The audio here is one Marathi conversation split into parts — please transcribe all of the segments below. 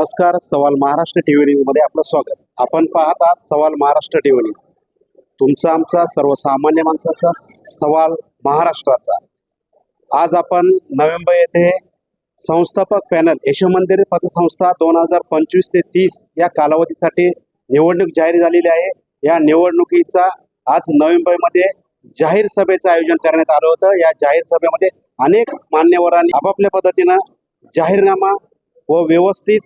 नमस्कार सवाल महाराष्ट्र टी व्ही न्यूजमध्ये आपलं स्वागत. आपण पाहत आहात सवाल महाराष्ट्र टीव्ही न्यूज. तुमचा आमचा सर्वसामान्य माणसाचा सवाल महाराष्ट्राचा. आज आपण नोव्हेंबर येथे संस्थापक पॅनल यशोमंदिर पतसंस्था दोन हजार पंचवीस ते तीस या कालावधीसाठी निवडणूक जाहीर झालेली आहे. या निवडणुकीचा आज नोव्हेंबरमध्ये जाहीर सभेचं आयोजन करण्यात आलं होतं. या जाहीर सभेमध्ये अनेक मान्यवरांनी आपापल्या पद्धतीनं जाहीरनामा व व्यवस्थित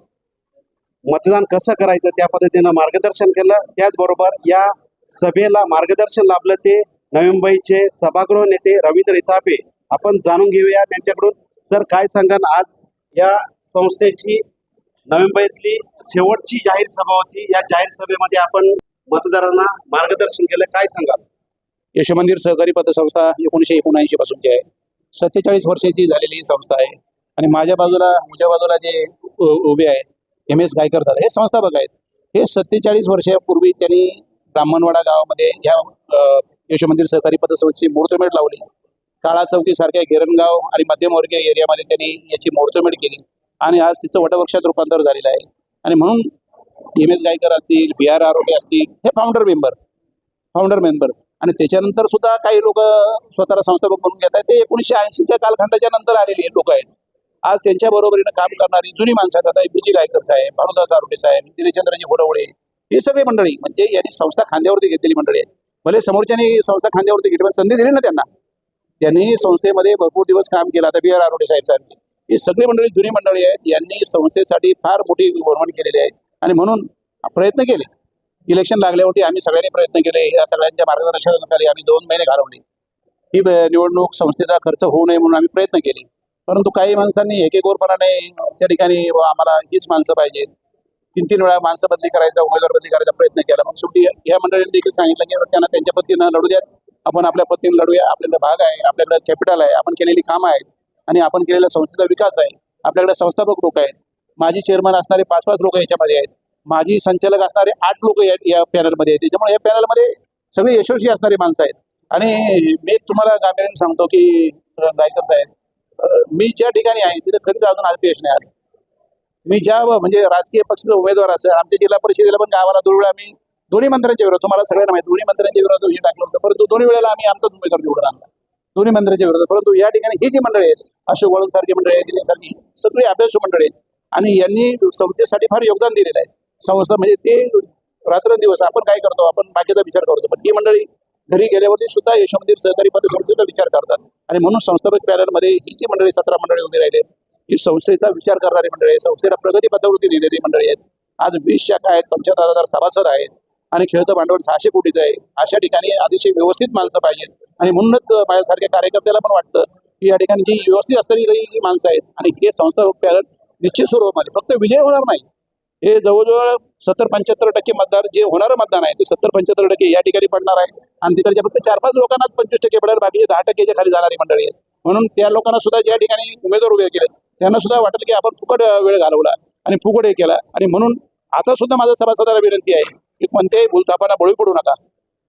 मतदान कसं करायचं त्या पद्धतीनं मार्गदर्शन केलं. त्याचबरोबर या सभेला मार्गदर्शन लाभलं ते नवी मुंबईचे सभागृह नेते रवींद्र इथापे. आपण जाणून घेऊया त्यांच्याकडून. सर काय सांगाल आज या संस्थेची नवी मुंबईतली शेवटची जाहीर सभा होती. या जाहीर सभेमध्ये आपण मतदारांना मार्गदर्शन केलं. काय सांगाल? यशमंदिर सहकारी पतसंस्था एकोणीशे एकोणऐंशी पासूनची आहे. सत्तेचाळीस वर्षाची झालेली ही संस्था आहे. आणि माझ्या बाजूला उजव्या बाजूला जे उभे आहेत एम एस गायकर दादा हे संस्थापक आहेत हे सत्तेचाळीस वर्षापूर्वी त्यांनी ब्राह्मणवाडा गावामध्ये या यशोमंदिर सहकारी पतसंस्थेची मुहूर्तमेढ लावली. काळा चौकी सारख्या गिरणगाव आणि मध्यमवर्गीय एरियामध्ये त्यांनी याची मुहूर्तमेढ केली. आणि आज तिचं वटवृक्षात रूपांतर झालेलं आहे. आणि म्हणून एम एस गायकर असतील बी आर आरोपे असतील हे फाउंडर मेंबर फाउंडर मेंबर आणि त्याच्यानंतर सुद्धा काही लोक स्वतःला संस्थापक म्हणून घेत आहेत ते एकोणीसशे ऐंशीच्या कालखंडाच्या नंतर आलेले लोक आहेत. आज त्यांच्या बरोबरीनं काम करणारी जुनी माणसं आहेत. आता बीजी गायकर साहेब भानुदास आरोटे साहेब दिनेशचंद्रजी घोडवळे हे सगळे मंडळी म्हणजे यांनी संस्था खांद्यावरती घेतलेली मंडळी आहे भले समोरच्यानी संस्था खांद्यावरती घेतली पण संधी दिली ना त्यांना. त्यांनी संस्थेमध्ये भरपूर दिवस काम केलं. आता बी आर आरोटे साहेब सारखी ही सगळी मंडळी जुनी मंडळी आहेत. यांनी संस्थेसाठी फार मोठी वरवण केलेली आहे. आणि म्हणून प्रयत्न केले. इलेक्शन लागल्यावरती आम्ही सगळ्यांनी प्रयत्न केले. या सगळ्यांच्या मार्गदर्शनाखाली आम्ही दोन महिने घालवले. ही निवडणूक संस्थेचा खर्च होऊ नये म्हणून आम्ही प्रयत्न केले. परंतु काही माणसांनी एकेकोरपणाने त्या ठिकाणी आम्हाला हीच माणसं पाहिजे. तीन तीन वेळा माणसं बदली करायचा उमेदवार बदली करायचा प्रयत्न केला. मग शेवटी या मंडळींनी देखील सांगितलं की त्यांना त्यांच्या पद्धतीनं लढू द्यात. आपण आपल्या पद्धतीने लढूया. आपल्याकडे भाग आहे. आपल्याकडे कॅपिटल आहे. आपण केलेली कामं आहेत. आणि आपण केलेल्या संस्थेचा विकास आहे. आपल्याकडे संस्थापक लोक आहेत. माजी चेअरमन असणारे पाच पाच लोक याच्यामध्ये आहेत. माजी संचालक असणारे आठ लोक या पॅनलमध्ये आहेत. त्याच्यामुळे या पॅनलमध्ये सगळे यशस्वी असणारी माणसं आहेत. आणि मी तुम्हाला गांभीर्याने सांगतो की अं, साहेब मी ज्या ठिकाणी आहे तिथे कधीच अजून अपयश नाही मी ज्या म्हणजे राजकीय पक्षाचा उमेदवार असेल आमच्या जिल्हा परिषदेला पण गावाला दोन वेळा आम्ही दोन्ही मंत्र्यांच्या विरोधात तुम्हाला सगळ्यांना माहिती दोन्ही मंत्र्यांच्या विरोधात हे टाकलं होतं. परंतु दोन्ही वेळेला आम्ही आमचाच उमेदवार निवडून आणला. दोन्ही मंत्र्यांच्या विरोधात. परंतु या ठिकाणी ही जी मंडळी आहेत अशोक वळून सारखी मंडळी आहेत दिनेश सारखी सगळी अभ्यासू मंडळी आहेत. आणि यांनी संस्थेसाठी फार योगदान दिलेलं आहे. संस्था म्हणजे ते रात्रंदिवस आपण काय करतो आपण बाकीचा विचार करतो पण ही मंडळी घरी गेल्यावरती सुद्धा यशोमंदिर सहकारी पतसंस्थेचा विचार करतात. आणि म्हणून संस्थापक पॅनलमध्ये ही जी मंडळी सतरा मंडळी उभी राहिले ही संस्थेचा विचार करणारी मंडळी आहे संस्थेला प्रगती पथावरती लिहिलेली मंडळी आहेत. आज वीस शाखा आहेत पंच्याहत्तर हजार सभासद आहेत आणि खेळतं भांडवल सहाशे कोटीचं आहे. अशा ठिकाणी अतिशय व्यवस्थित माणसं पाहिजेत. आणि म्हणूनच माझ्यासारख्या कार्यकर्त्याला पण वाटतं की या ठिकाणी जी व्यवस्थित असणारी ही माणसं आहेत आणि हे संस्थापक पॅनल निश्चित स्वरूपामध्ये फक्त विजय होणार नाही. हे जवळजवळ सत्तर पंच्याहत्तर टक्के मतदार जे होणारं मतदान आहे ते सत्तर पंच्याहत्तर टक्के या ठिकाणी पडणार आहे. आणि तिकडच्या फक्त चार पाच लोकांनाच पंचवीस टक्के पडेल बाकीचे दहा टक्केच्या खाली जाणारी मंडळी आहे म्हणून त्या लोकांना सुद्धा ज्या ठिकाणी उमेदवार उभे केले त्यांना सुद्धा वाटलं की आपण फुकट वेळ घालवला आणि फुकट हे केला. आणि म्हणून आता सुद्धा माझा सभासदाला विनंती आहे की कोणत्याही भूलथापांना बळी पडू नका.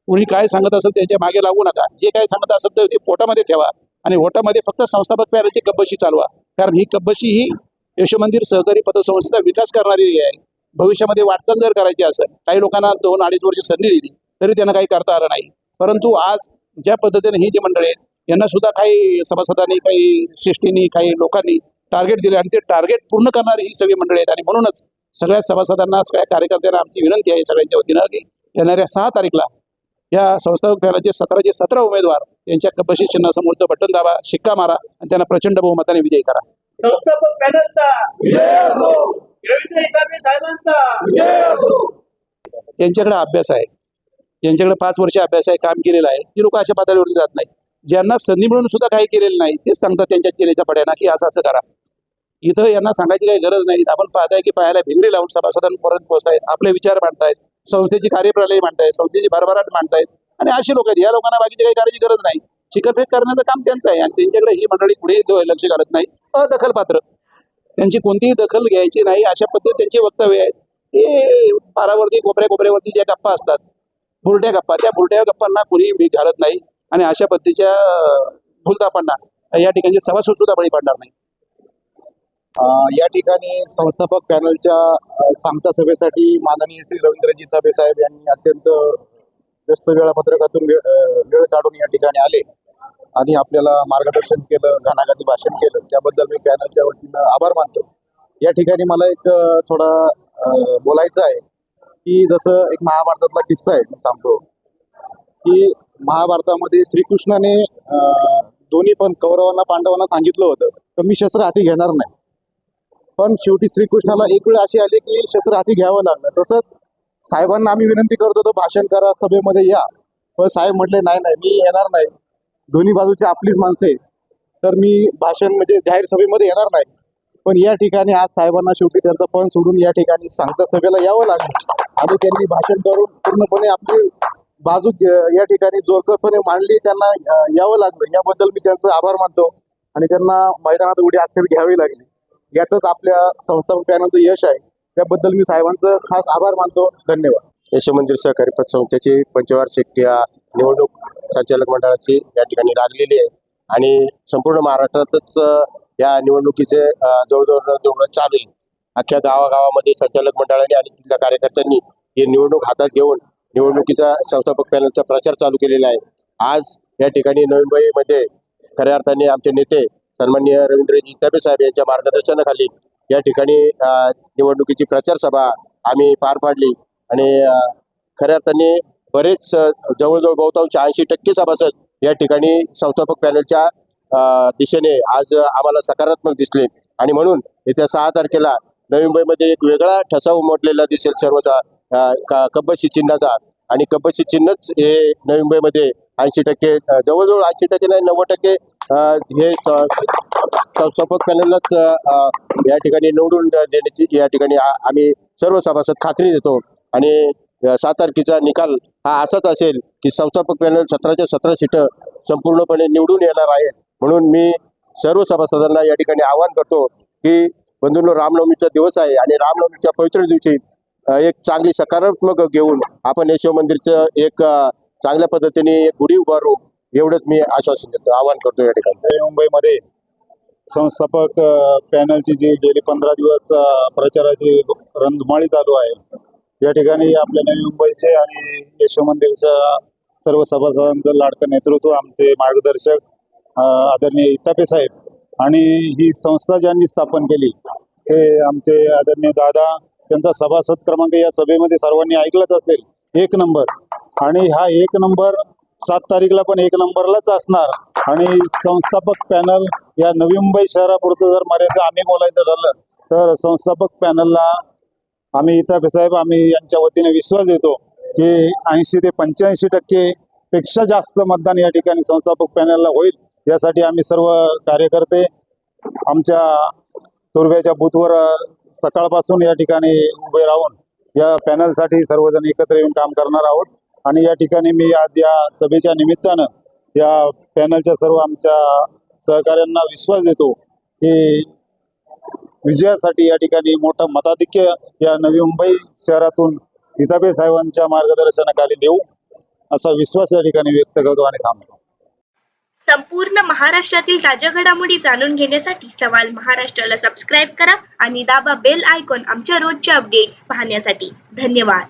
कुणी काय सांगत असेल त्याच्यामागे लागू नका. जे काय सांगत असेल तर ते पोटामध्ये ठेवा. आणि वोटामध्ये फक्त संस्थापक पॅनलची कब्बशी चालवा. कारण ही कब्बशी ही यशोमंदिर सहकारी पतसंस्थेचा विकास करणारी आहे. भविष्यामध्ये वाटचाल जर करायची असेल काही लोकांना दोन अडीच वर्ष संधी दिली तरी त्यांना काही करता आलं नाही. परंतु आज ज्या पद्धतीने ही जी मंडळी आहेत यांना सुद्धा काही सभासदांनी काही शिष्टींनी काही लोकांनी टार्गेट दिले आणि ते टार्गेट पूर्ण करणारी ही सगळी मंडळी आहेत. आणि म्हणूनच सगळ्या सभासदांना सगळ्या कार्यकर्त्यांना आमची विनंती आहे सगळ्यांच्या वतीनं की येणाऱ्या सहा तारीखला या संस्थापक पॅनलचे सतराचे सतरा उमेदवार यांच्या कपशी चिन्हासमोरचं बटन दाबा शिक्का मारा आणि त्यांना प्रचंड बहुमताने विजयी करा. संस्थापक पॅनलचा. रवींद्र इतापे साहेबांचा. यांच्याकडे अभ्यास आहे. यांच्याकडे पाच वर्ष अभ्यास आहे काम केलेलं आहे. ती लोक अशा पातळीवरती जात नाही ज्यांना संधी मिळून सुद्धा काही केलेलं नाही तेच सांगतात त्यांच्या चिरेच्या पड्याना की असं असं करा. इथं यांना सांगायची काही गरज नाही. आपण पाहताय की पायाला भिंगरी लावून सभासदांपर्यंत पोहोचतायत आपले विचार मांडतायत संस्थेची कार्यप्रणाली मांडतायत संस्थेची भरभराट मांडतायत. आणि अशी लोक आहेत. या लोकांना बाकीची काही करायची गरज नाही. चिकरफेक करण्याचं काम त्यांचं आहे. आणि त्यांच्याकडे ही मंडळी पुढे लक्ष घालत नाही. अदखलपात्र त्यांची कोणतीही दखल घ्यायची नाही. अशा पद्धतीत त्यांचे वक्तव्य आहेत ते पारावरती कोपऱ्या कोपऱ्यावरती ज्या गप्पा असतात बुरट्या गप्पा त्या बुरट्या गप्पांना कुणी मी घालत नाही. आणि अशा पद्धतीच्या भूलतापांना या ठिकाणी सभासद सुद्धा बळी पडणार नाही. या ठिकाणी संस्थापक पॅनलच्या सांगता सभेसाठी माननीय श्री रवींद्रजी ताबे साहेब यांनी अत्यंत व्यस्त वेळापत्रकातून वेळ काढून या ठिकाणी आले. आणि आपल्याला मार्गदर्शन केलं घानाघाती भाषण केलं त्याबद्दल मी पॅनलच्या वतीनं आभार मानतो. या ठिकाणी मला एक थोडा बोलायचं आहे की जसं एक महाभारतातला किस्सा आहे मी सांगतो. की महाभारतामध्ये श्रीकृष्णाने अं, दोन्ही पण कौरवांना पांडवांना सांगितलं होतं तर मी शस्त्र हाती घेणार नाही. पण शेवटी श्रीकृष्णाला एक वेळ अशी आली की शस्त्र हाती घ्यावं लागलं. तसंच साहेबांना आम्ही विनंती करत होतो भाषण करा सभेमध्ये या. पण साहेब म्हटले नाही नाही मी येणार नाही. दोन्ही बाजूची आपलीच माणसं आहे तर मी भाषण म्हणजे जाहीर सभेमध्ये येणार नाही. पण या ठिकाणी आज साहेबांना शेवटी त्यांचा पण सोडून या ठिकाणी सांगता सभेला यावं लागलं. आणि त्यांनी भाषण करून पूर्णपणे आपली बाजू या ठिकाणी जोरकरपणे मांडली त्यांना यावं लागलं. याबद्दल मी त्यांचा आभार मानतो. आणि त्यांना मैदानात उडी अखेर घ्यावी लागली. यातच आपल्या संस्थापकांचं यश आहे. त्याबद्दल मी साहेबांचं खास आभार मानतो. धन्यवाद. यशमंदिर सहकारी पतसंस्थेची पंचवार्षिक निवडणूक संचालक मंडळाची या ठिकाणी लागलेली आहे. आणि संपूर्ण महाराष्ट्रातच या निवडणुकीचे जवळजवळ जवळ चालू आहे. अख्ख्या गावागावामध्ये संचालक मंडळाने आणि जिल्हा कार्यकर्त्यांनी ही निवडणूक हातात घेऊन निवडणुकीचा संस्थापक पॅनलचा प्रचार चालू केलेला आहे. आज या ठिकाणी नवी मुंबईमध्ये खऱ्या अर्थाने आमचे नेते सन्माननीय रवींद्रजी ताबे साहेब यांच्या मार्गदर्शनाखाली या ठिकाणी निवडणुकीची प्रचार सभा आम्ही पार पाडली. आणि खऱ्या अर्थाने बरेच जवळजवळ बहुतांश ऐंशी टक्के सभासद या ठिकाणी संस्थापक पॅनलच्या दिशेने आज आम्हाला सकारात्मक दिसले. आणि म्हणून येत्या सहा तारखेला नवी मुंबईमध्ये एक वेगळा ठसा उमटलेला दिसेल सर्वचा क- कब्बशी चिन्हाचा. आणि कब्बशी चिन्हच हे नवी मुंबईमध्ये ऐंशी टक्के जवळजवळ ऐंशी टक्के नाही नव्वद टक्के हे संस्थापक पॅनललाच या ठिकाणी निवडून देण्याची या ठिकाणी आम्ही सर्व सभासद खात्री देतो. आणि सात तारखेचा निकाल हा असाच असेल की संस्थापक पॅनल सतराच्या सतरा सीटं संपूर्णपणे निवडून येणार आहे. म्हणून मी सर्व सभासदांना या ठिकाणी आवाहन करतो की बंधूंनो रामनवमीचा दिवस आहे आणि रामनवमीच्या पवित्र दिवशी एक चांगली सकारात्मक घेऊन आपण यशो मंदिरचं एक चांगल्या पद्धतीने एक गुढी उभारू एवढंच मी आश्वासन देतो आवाहन करतो या ठिकाणी. मुंबईमध्ये संस्थापक पॅनलची जी गेली पंधरा दिवस प्रचाराची रणधुमाळी चालू आहे या ठिकाणी आपल्या नवी मुंबईचे आणि यशो मंदिरच्या सर्व सभासदांचं लाडकं नेतृत्व आमचे मार्गदर्शक आदरणीय इतापे साहेब आणि ही संस्था ज्यांनी स्थापन केली ते आमचे आदरणीय दादा त्यांचा सभासद क्रमांक या सभेमध्ये सर्वांनी ऐकलाच असेल एक नंबर. आणि हा एक नंबर सात तारीखला पण एक नंबरलाच असणार. आणि संस्थापक पॅनल या नवी मुंबई शहरापुरतं जर मर्यादा आम्ही बोलायचं झालं तर संस्थापक पॅनलला आम्ही इटापे साहेब आम्ही यांच्या वतीने विश्वास देतो की ऐंशी ते पंच्याऐंशी टक्के पेक्षा जास्त मतदान या ठिकाणी संस्थापक पॅनलला होईल. यासाठी आम्ही सर्व कार्यकर्ते आमच्या तुर्ब्याच्या बूथवर सकाळपासून या ठिकाणी उभे राहून या पॅनलसाठी सर्वजण एकत्र येऊन काम करणार आहोत. आणि या ठिकाणी मी आज या सभेच्या निमित्तानं या पॅनलच्या सर्व आमच्या सहकाऱ्यांना विश्वास देतो की विजयासाठी या ठिकाणी मोठं मताधिक्य या नवी मुंबई शहरातून गीताबे साहेबांच्या मार्गदर्शनाखाली देऊ असा विश्वास या ठिकाणी व्यक्त करतो आणि थांबतो. संपूर्ण महाराष्ट्रातील ताज्या घडामोडी जाणून घेण्यासाठी सवाल महाराष्ट्राला सबस्क्राईब करा आणि दाबा बेल आयकॉन आमच्या रोजच्या अपडेट्स पाहण्यासाठी. धन्यवाद.